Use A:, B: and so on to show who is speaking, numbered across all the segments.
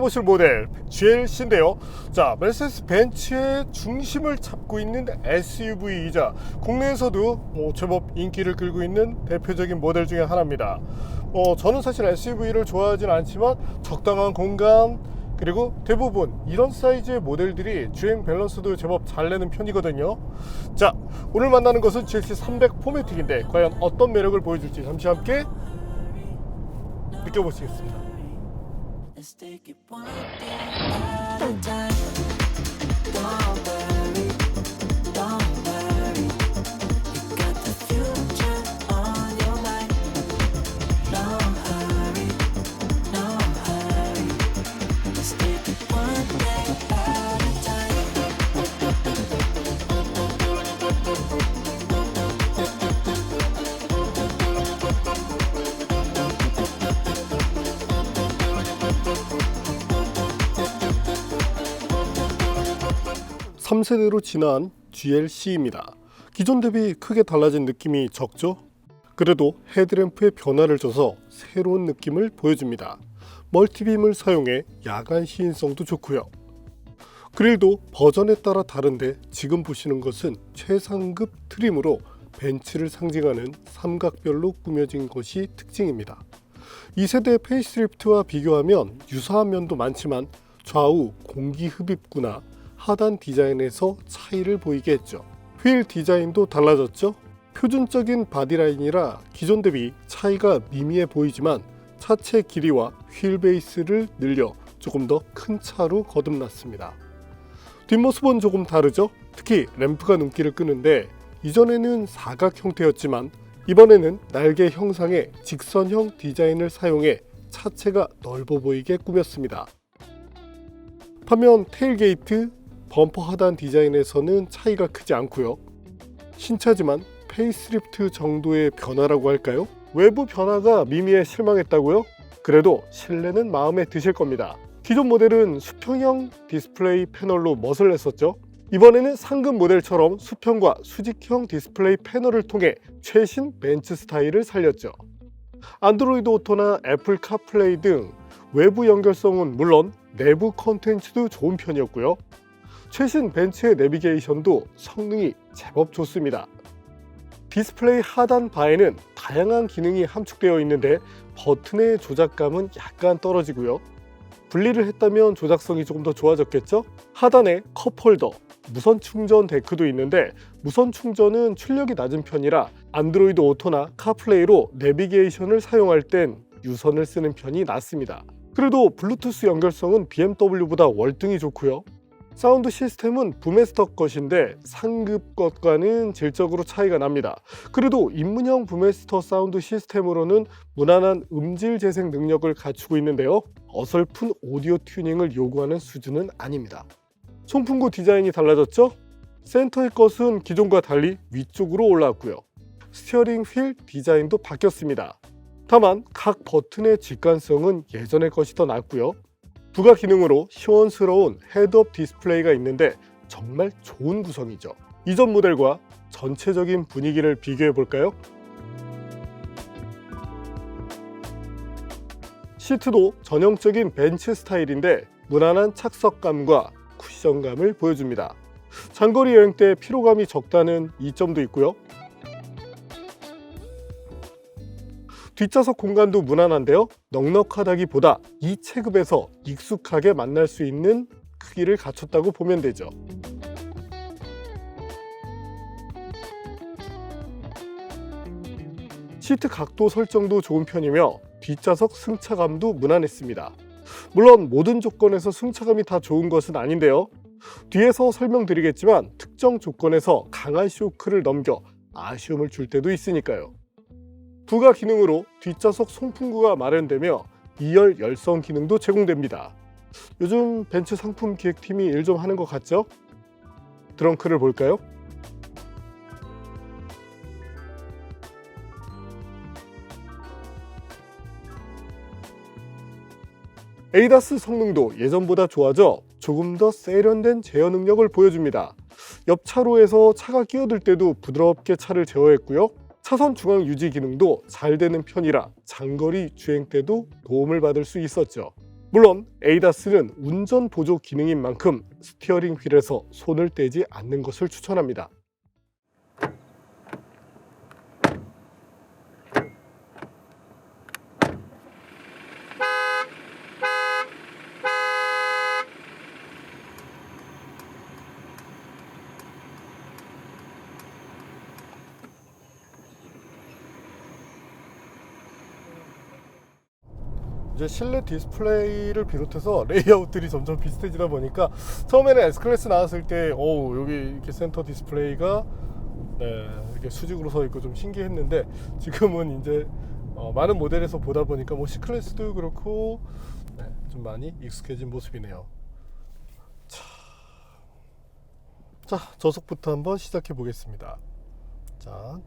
A: 만나보실 모델 GLC인데요. 자, 메르세데스 벤츠의 중심을 잡고 있는 SUV이자 국내에서도 뭐 제법 인기를 끌고 있는 대표적인 모델 중에 하나입니다. 어, 저는 사실 SUV를 좋아하진 않지만 적당한 공간 그리고 대부분 이런 사이즈의 모델들이 주행 밸런스도 제법 잘 내는 편이거든요. 자, 오늘 만나는 것은 GLC 300 포매틱인데 과연 어떤 매력을 보여줄지 잠시 함께 느껴보시겠습니다.
B: Let's take it one day at a time.
A: 3세대로 지난 GLC입니다. 기존 대비 크게 달라진 느낌이 적죠? 그래도 헤드램프의 변화를 줘서 새로운 느낌을 보여줍니다. 멀티빔을 사용해 야간 시인성도 좋고요. 그릴도 버전에 따라 다른데 지금 보시는 것은 최상급 트림으로 벤츠를 상징하는 삼각별로 꾸며진 것이 특징입니다. 이 세대 페이스리프트와 비교하면 유사한 면도 많지만 좌우 공기 흡입구나 하단 디자인에서 차이를 보이게 했죠. 휠 디자인도 달라졌죠. 표준적인 바디라인이라 기존 대비 차이가 미미해 보이지만 차체 길이와 휠 베이스를 늘려 조금 더 큰 차로 거듭났습니다. 뒷모습은 조금 다르죠? 특히 램프가 눈길을 끄는데 이전에는 사각 형태였지만 이번에는 날개 형상의 직선형 디자인을 사용해 차체가 넓어 보이게 꾸몄습니다. 반면 테일게이트, 범퍼 하단 디자인에서는 차이가 크지 않고요. 신차지만 페이스리프트 정도의 변화라고 할까요? 외부 변화가 미미해 실망했다고요? 그래도 실내는 마음에 드실 겁니다. 기존 모델은 수평형 디스플레이 패널로 멋을 냈었죠. 이번에는 상급 모델처럼 수평과 수직형 디스플레이 패널을 통해 최신 벤츠 스타일을 살렸죠. 안드로이드 오토나 애플 카플레이 등 외부 연결성은 물론 내부 컨텐츠도 좋은 편이었고요. 최신 벤츠의 내비게이션도 성능이 제법 좋습니다. 디스플레이 하단 바에는 다양한 기능이 함축되어 있는데 버튼의 조작감은 약간 떨어지고요. 분리를 했다면 조작성이 조금 더 좋아졌겠죠? 하단에 컵 홀더, 무선 충전 데크도 있는데 무선 충전은 출력이 낮은 편이라 안드로이드 오토나 카플레이로 내비게이션을 사용할 땐 유선을 쓰는 편이 낫습니다. 그래도 블루투스 연결성은 BMW보다 월등히 좋고요. 사운드 시스템은 부메스터 것인데 상급 것과는 질적으로 차이가 납니다. 그래도 입문형 부메스터 사운드 시스템으로는 무난한 음질 재생 능력을 갖추고 있는데요. 어설픈 오디오 튜닝을 요구하는 수준은 아닙니다. 송풍구 디자인이 달라졌죠? 센터의 것은 기존과 달리 위쪽으로 올라왔고요. 스티어링 휠 디자인도 바뀌었습니다. 다만 각 버튼의 직관성은 예전의 것이 더 낫고요. 부가 기능으로 시원스러운 헤드업 디스플레이가 있는데 정말 좋은 구성이죠. 이전 모델과 전체적인 분위기를 비교해 볼까요? 시트도 전형적인 벤츠 스타일인데 무난한 착석감과 쿠션감을 보여줍니다. 장거리 여행 때 피로감이 적다는 이점도 있고요. 뒷좌석 공간도 무난한데요. 넉넉하다기보다 이 체급에서 익숙하게 만날 수 있는 크기를 갖췄다고 보면 되죠. 시트 각도 설정도 좋은 편이며 뒷좌석 승차감도 무난했습니다. 물론 모든 조건에서 승차감이 다 좋은 것은 아닌데요. 뒤에서 설명드리겠지만 특정 조건에서 강한 쇼크를 넘겨 아쉬움을 줄 때도 있으니까요. 부가 기능으로 뒷좌석 송풍구가 마련되며 2열 열선 기능도 제공됩니다. 요즘 벤츠 상품 기획팀이 일 좀 하는 것 같죠? 트렁크를 볼까요? 에이다스 성능도 예전보다 좋아져 조금 더 세련된 제어 능력을 보여줍니다. 옆 차로에서 차가 끼어들 때도 부드럽게 차를 제어했고요. 차선 중앙 유지 기능도 잘 되는 편이라 장거리 주행 때도 도움을 받을 수 있었죠. 물론 에이다스는 운전 보조 기능인 만큼 스티어링 휠에서 손을 떼지 않는 것을 추천합니다. 이제 실내 디스플레이를 비롯해서 레이아웃들이 점점 비슷해지다 보니까 처음에는 S 클래스 나왔을 때, 오 여기 이렇게 센터 디스플레이가 네, 이렇게 수직으로 서 있고 좀 신기했는데 지금은 이제 어, 많은 모델에서 보다 보니까 뭐 C 클래스도 그렇고 네, 좀 많이 익숙해진 모습이네요. 자, 자 저속부터 한번 시작해 보겠습니다. 자.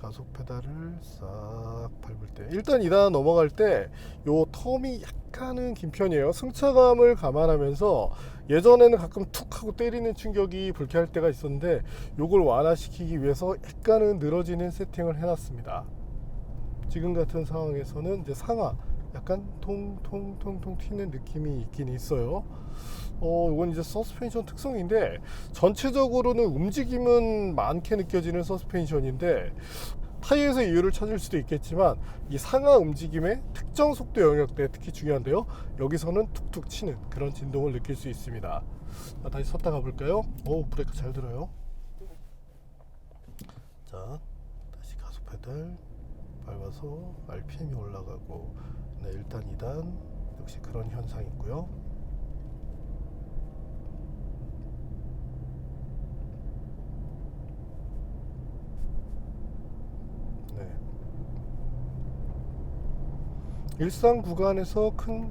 A: 가속 페달을 싹 밟을 때. 일단 2단 넘어갈 때 요 텀이 약간은 긴 편이에요. 승차감을 감안하면서 예전에는 가끔 툭 하고 때리는 충격이 불쾌할 때가 있었는데 요걸 완화시키기 위해서 약간은 늘어지는 세팅을 해놨습니다. 지금 같은 상황에서는 이제 상하 약간 통통통통 튀는 느낌이 있긴 있어요 어, 이건 이제 서스펜션 특성인데 전체적으로는 움직임은 많게 느껴지는 서스펜션인데 타이어에서 이유를 찾을 수도 있겠지만 이 상하 움직임의 특정 속도 영역대 특히 중요한데요. 여기서는 툭툭 치는 그런 진동을 느낄 수 있습니다. 자, 다시 섰다 가볼까요? 오 브레이크 잘 들어요. 자 다시 가속 페달 밟아서 RPM이 올라가고 네, 1단 2단 역시 그런 현상 있고요. 네. 일상 구간에서 큰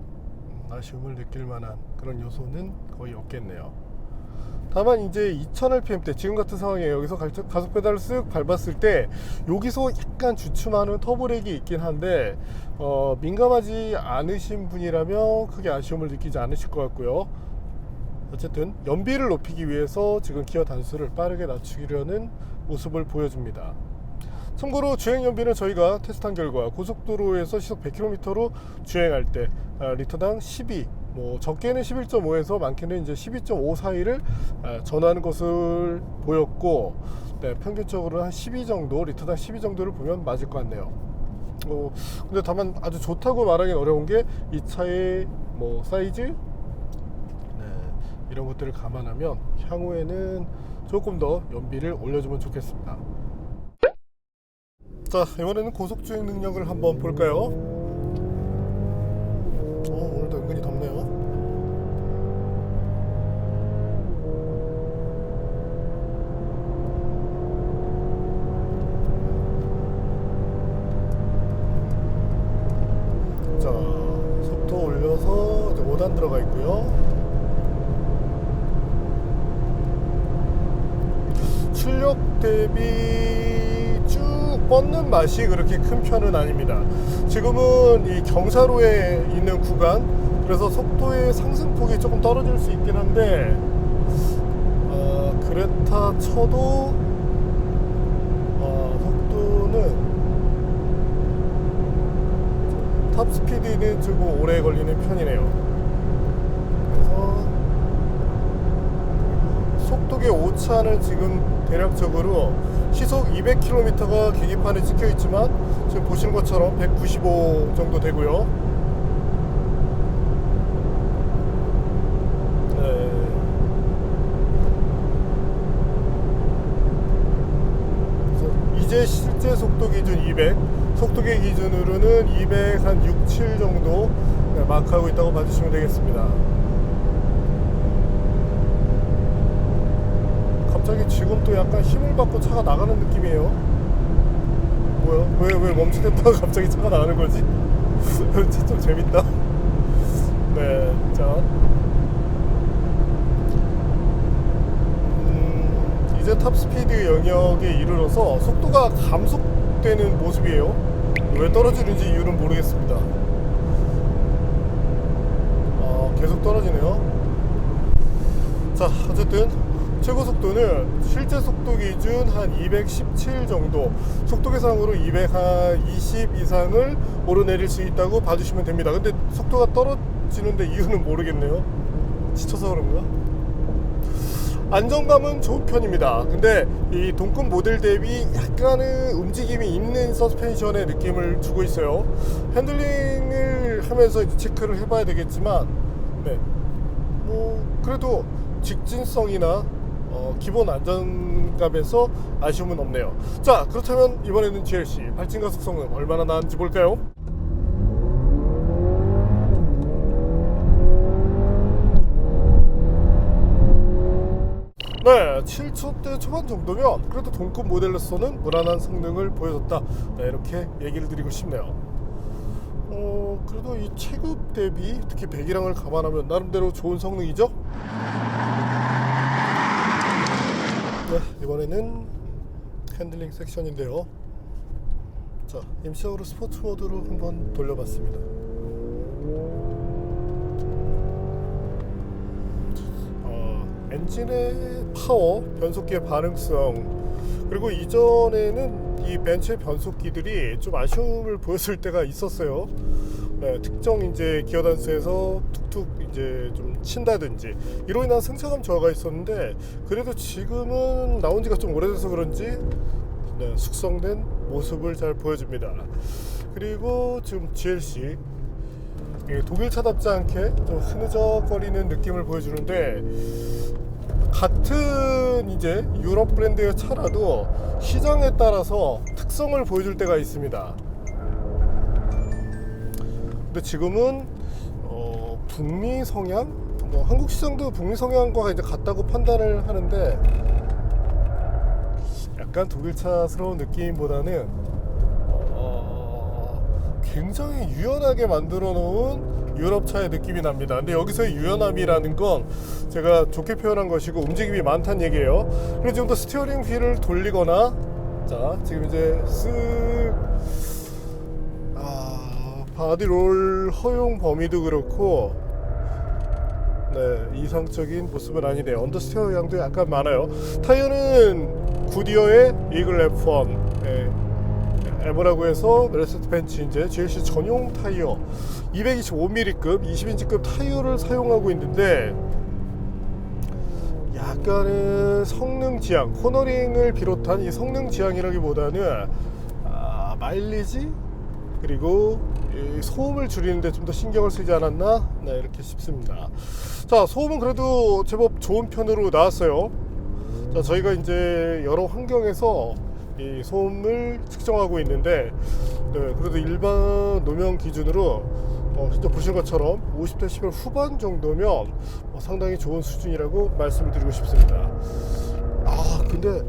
A: 아쉬움을 느낄 만한 그런 요소는 거의 없겠네요. 다만 이제 2000rpm 때 지금 같은 상황에 여기서 갈- 가속 페달을 쓱 밟았을 때 여기서 약간 주춤하는 터브렉이 있긴 한데 어, 민감하지 않으신 분이라면 크게 아쉬움을 느끼지 않으실 것 같고요. 어쨌든 연비를 높이기 위해서 지금 기어 단수를 빠르게 낮추려는 모습을 보여줍니다. 참고로 주행 연비는 저희가 테스트한 결과 고속도로에서 시속 100km로 주행할 때 아, 리터당 12, 뭐 적게는 11.5에서 많게는 이제 12.5 사이를 아, 전하는 것을 보였고 네, 평균적으로 한 12 정도, 리터당 12 정도를 보면 맞을 것 같네요. 어, 근데 다만 아주 좋다고 말하기는 어려운 게 이 차의 뭐 사이즈, 네, 이런 것들을 감안하면 향후에는 조금 더 연비를 올려주면 좋겠습니다. 자 이번에는 고속 주행 능력을 한번 볼까요? 어, 오늘도 은근히 덥네요. 자 속도 올려서 이제 5단 들어가 있고요. 출력 대비 쭉 뻗는 맛이 그렇게 큰 편은 아닙니다. 지금은 이 경사로에 있는 구간, 그래서 속도의 상승폭이 조금 떨어질 수 있긴 한데, 어, 그렇다 쳐도 어, 속도는 탑 스피드는 조금 오래 걸리는 편이네요. 속도계 오차는 지금 대략적으로 시속 200km가 계기판에 찍혀 있지만 지금 보시는 것처럼 195 정도 되고요. 네. 이제 실제 속도 기준 200, 속도계 기준으로는 200 한 6, 7 정도 네, 마크하고 있다고 봐주시면 되겠습니다. 갑자기 지금 또 약간 힘을 받고 차가 나가는 느낌이에요. 뭐야? 왜, 왜 멈칫했다가 갑자기 차가 나가는 거지? 진짜 좀 재밌다. 네, 자. 음, 이제 탑 스피드 영역에 이르러서 속도가 감속되는 모습이에요. 왜 떨어지는지 이유는 모르겠습니다. 어, 계속 떨어지네요. 자, 어쨌든 최고 속도는 실제 속도 기준 한 217 정도, 속도 계상으로 220 이상을 오르내릴 수 있다고 봐주시면 됩니다. 근데 속도가 떨어 찌는데 이유는 모르겠네요. 지쳐서 그런가? 안정감은 좋은 편입니다. 근데 이 동급 모델 대비 약간의 움직임이 있는 서스펜션의 느낌을 주고 있어요. 핸들링을 하면서 체크를 해봐야 되겠지만, 네, 뭐 그래도 직진성이나 어, 기본 안정감에서 아쉬움은 없네요. 자, 그렇다면 이번에는 GLC 발진 가속 성능 얼마나 나은지 볼까요? 네, 7초대 초반 정도면 그래도 동급 모델로서는 무난한 성능을 보여줬다. 네, 이렇게 얘기를 드리고 싶네요. 어, 그래도 이 체급 대비 특히 배기량을 감안하면 나름대로 좋은 성능이죠? 네, 이번에는 핸들링 섹션인데요. 자, 임시적으로 스포츠 모드로 한번 돌려봤습니다. 어, 엔진의 파워, 변속기의 반응성, 그리고 이전에는 이 벤츠의 변속기들이 좀 아쉬움을 보였을 때가 있었어요. 네, 특정 이제 기어 단수에서 툭툭 이제 좀 친다든지 이로 인한 승차감 저하가 있었는데 그래도 지금은 나온 지가 좀 오래돼서 그런지 네, 숙성된 모습을 잘 보여줍니다. 그리고 지금 GLC 예, 독일차답지 않게 좀 흐느적거리는 느낌을 보여주는데 같은 이제 유럽 브랜드의 차라도 시장에 따라서 특성을 보여줄 때가 있습니다. 근데 지금은 어, 북미 성향, 뭐 한국 시장도 북미 성향과 이제 같다고 판단을 하는데 약간 독일차스러운 느낌보다는 어, 굉장히 유연하게 만들어 놓은 유럽차의 느낌이 납니다. 근데 여기서의 유연함이라는 건 제가 좋게 표현한 것이고 움직임이 많다는 얘기예요. 그리고 지금도 스티어링 휠을 돌리거나 자 지금 이제 쓱 아, 바디롤 허용 범위도 그렇고 네 이상적인 모습은 아니네요. 언더스티어 양도 약간 많아요. 타이어는 구디어의 이글 F1 네. 에버라고 해서 메르세스 벤츠 이제 GLC 전용 타이어 225mm급 20인치급 타이어를 사용하고 있는데 약간의 성능 지향 코너링을 비롯한 이 성능 지향이라기보다는 아, 마일리지 그리고 이 소음을 줄이는데 좀 더 신경을 쓰지 않았나 네, 이렇게 싶습니다. 자 소음은 그래도 제법 좋은 편으로 나왔어요. 자 저희가 이제 여러 환경에서 이 소음을 측정하고 있는데 네, 그래도 일반 노면 기준으로 어, 진짜 보신 것처럼 50대 10을 후반 정도면 어, 상당히 좋은 수준이라고 말씀을 드리고 싶습니다. 아 근데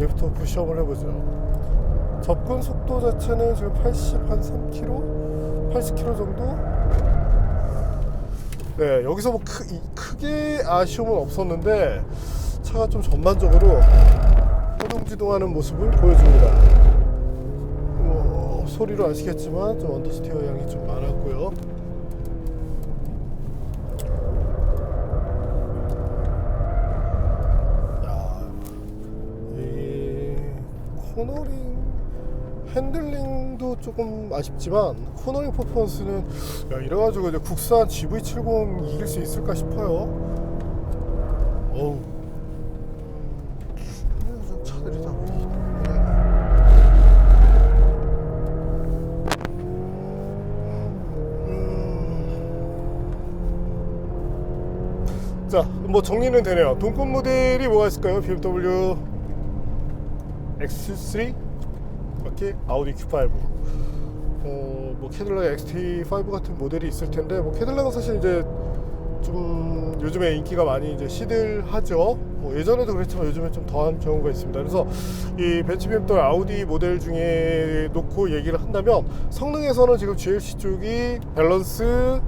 A: 리프트 푸시업을 해보죠. 접근 속도 자체는 지금 80 한 3km, 80km 정도. 네 여기서 뭐 크, 이- 크게 아쉬움은 없었는데 차가 좀 전반적으로 허둥지둥하는 모습을 보여줍니다. 뭐, 소리로 아시겠지만 좀 언더스티어 양이 좀 많았고요. 아쉽지만 코너링 퍼포먼스는 야, 이래가지고 이제 국산 GV70 이길 수 있을까 싶어요. 어우. 차들이 다? 음. 자, 뭐 정리는 되네요. 동급 모델이 뭐가 있을까요? BMW X3, 이렇게 아우디 Q5, 어, 뭐 캐딜락 XT5 같은 모델이 있을 텐데, 뭐 캐딜락은 사실 이제 좀 요즘에 인기가 많이 이제 시들하죠. 뭐 예전에도 그랬지만 요즘에 좀 더한 경우가 있습니다. 그래서 이 BMW 아우디 모델 중에 놓고 얘기를 한다면 성능에서는 지금 GLC 쪽이 밸런스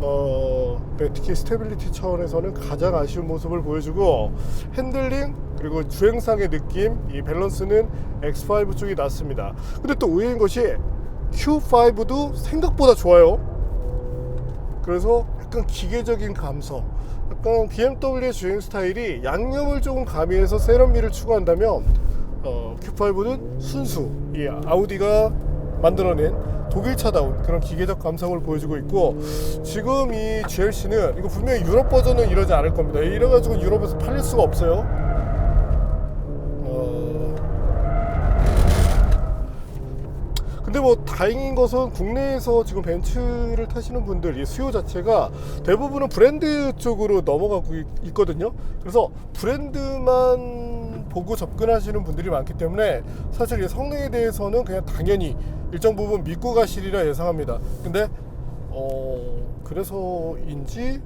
A: 어, 네, 특히 스테빌리티 차원에서는 가장 아쉬운 모습을 보여주고 핸들링 그리고 주행상의 느낌 이 밸런스는 X5 쪽이 낫습니다. 근데 또 의외인 것이 Q5도 생각보다 좋아요. 그래서 약간 기계적인 감성 약간 BMW의 주행 스타일이 양념을 조금 가미해서 세련미를 추구한다면 어, Q5는 순수 이 아우디가 만들어낸 독일차다운 그런 기계적 감성을 보여주고 있고 지금 이 GLC는 이거 분명히 유럽 버전은 이러지 않을 겁니다. 이래가지고 유럽에서 팔릴 수가 없어요. 근데 뭐 다행인 것은 국내에서 지금 벤츠를 타시는 분들 이 수요 자체가 대부분은 브랜드 쪽으로 넘어가고 있- 있거든요. 그래서 브랜드만 보고 접근하시는 분들이 많기 때문에 사실 이 성능에 대해서는 그냥 당연히 일정 부분 믿고 가시리라 예상합니다. 근데 어 그래서인지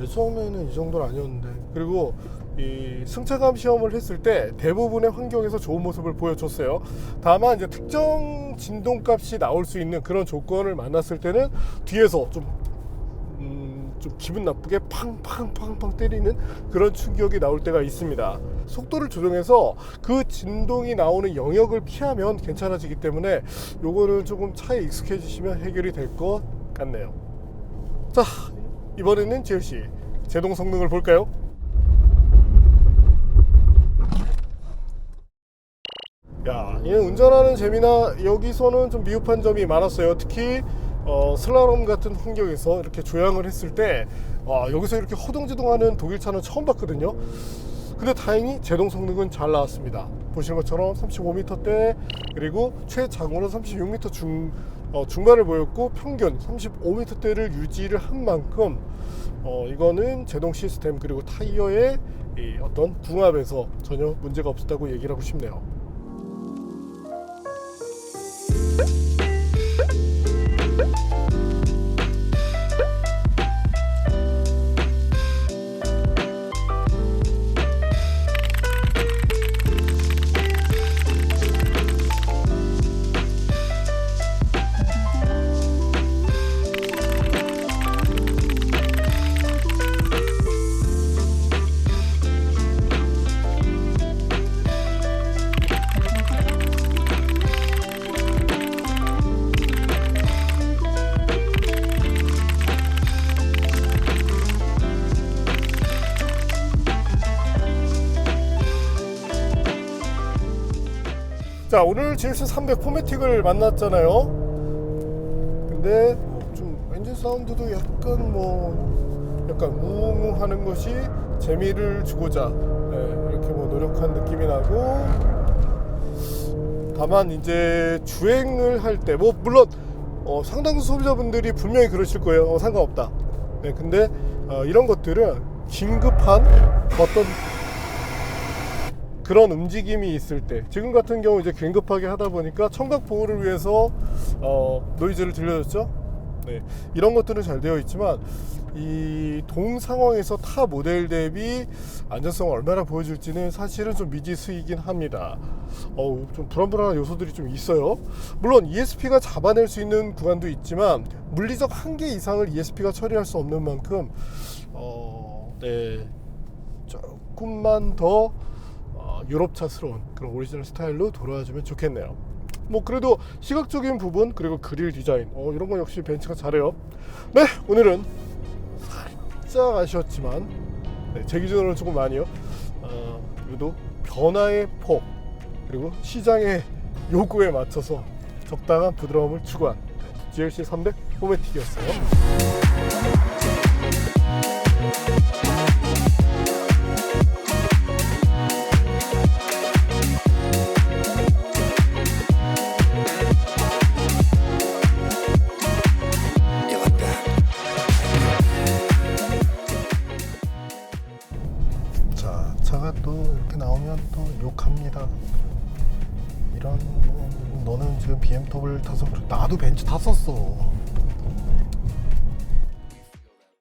A: 예전에는 이 정도는 아니었는데 그리고 이 승차감 시험을 했을 때 대부분의 환경에서 좋은 모습을 보여줬어요. 다만 이제 특정 진동값이 나올 수 있는 그런 조건을 만났을 때는 뒤에서 좀 음, 좀 기분 나쁘게 팡팡팡팡 때리는 그런 충격이 나올 때가 있습니다. 속도를 조정해서 그 진동이 나오는 영역을 피하면 괜찮아지기 때문에 요거는 조금 차에 익숙해지시면 해결이 될 것 같네요. 자, 이번에는 GLC 제동 성능을 볼까요? 야, 이 운전하는 재미나 여기서는 좀 미흡한 점이 많았어요. 특히 어, 슬라롬 같은 환경에서 이렇게 조향을 했을 때 아, 여기서 이렇게 허둥지둥하는 독일차는 처음 봤거든요. 근데 다행히 제동 성능은 잘 나왔습니다. 보시는 것처럼 35m대 그리고 최장으로 36m 중 어, 중반을 보였고 평균 35m대를 유지를 한 만큼 어, 이거는 제동 시스템 그리고 타이어의 이 어떤 궁합에서 전혀 문제가 없었다고 얘기를 하고 싶네요. GLC 300 포매틱을 만났잖아요. 근데 좀 엔진 사운드도 약간 뭐 약간 우웅하는 것이 재미를 주고자 네, 이렇게 뭐 노력한 느낌이 나고 다만 이제 주행을 할 때 뭐 물론 어, 상당수 소비자분들이 분명히 그러실 거예요. 어, 상관없다. 네, 근데 어, 이런 것들은 긴급한 어떤 그런 움직임이 있을 때 지금 같은 경우 이제 긴급하게 하다 보니까 청각 보호를 위해서 어, 노이즈를 들려줬죠. 네, 이런 것들은 잘 되어 있지만 이 동 상황에서 타 모델 대비 안전성을 얼마나 보여줄지는 사실은 좀 미지수이긴 합니다. 어우, 좀 불안불안한 요소들이 좀 있어요. 물론 ESP가 잡아낼 수 있는 구간도 있지만 물리적 한계 이상을 ESP가 처리할 수 없는 만큼 어, 네, 조금만 더 어, 유럽차스러운 그런 오리지널 스타일로 돌아와주면 좋겠네요. 뭐 그래도 시각적인 부분 그리고 그릴 디자인 어, 이런 건 역시 벤츠가 잘해요. 네 오늘은 살짝 아쉬웠지만 네, 제 기준으로는 조금 많이요. 어, 그래도 변화의 폭 그리고 시장의 요구에 맞춰서 적당한 부드러움을 추구한 GLC 300 포매틱이었어요. 나도 벤츠 탔었어.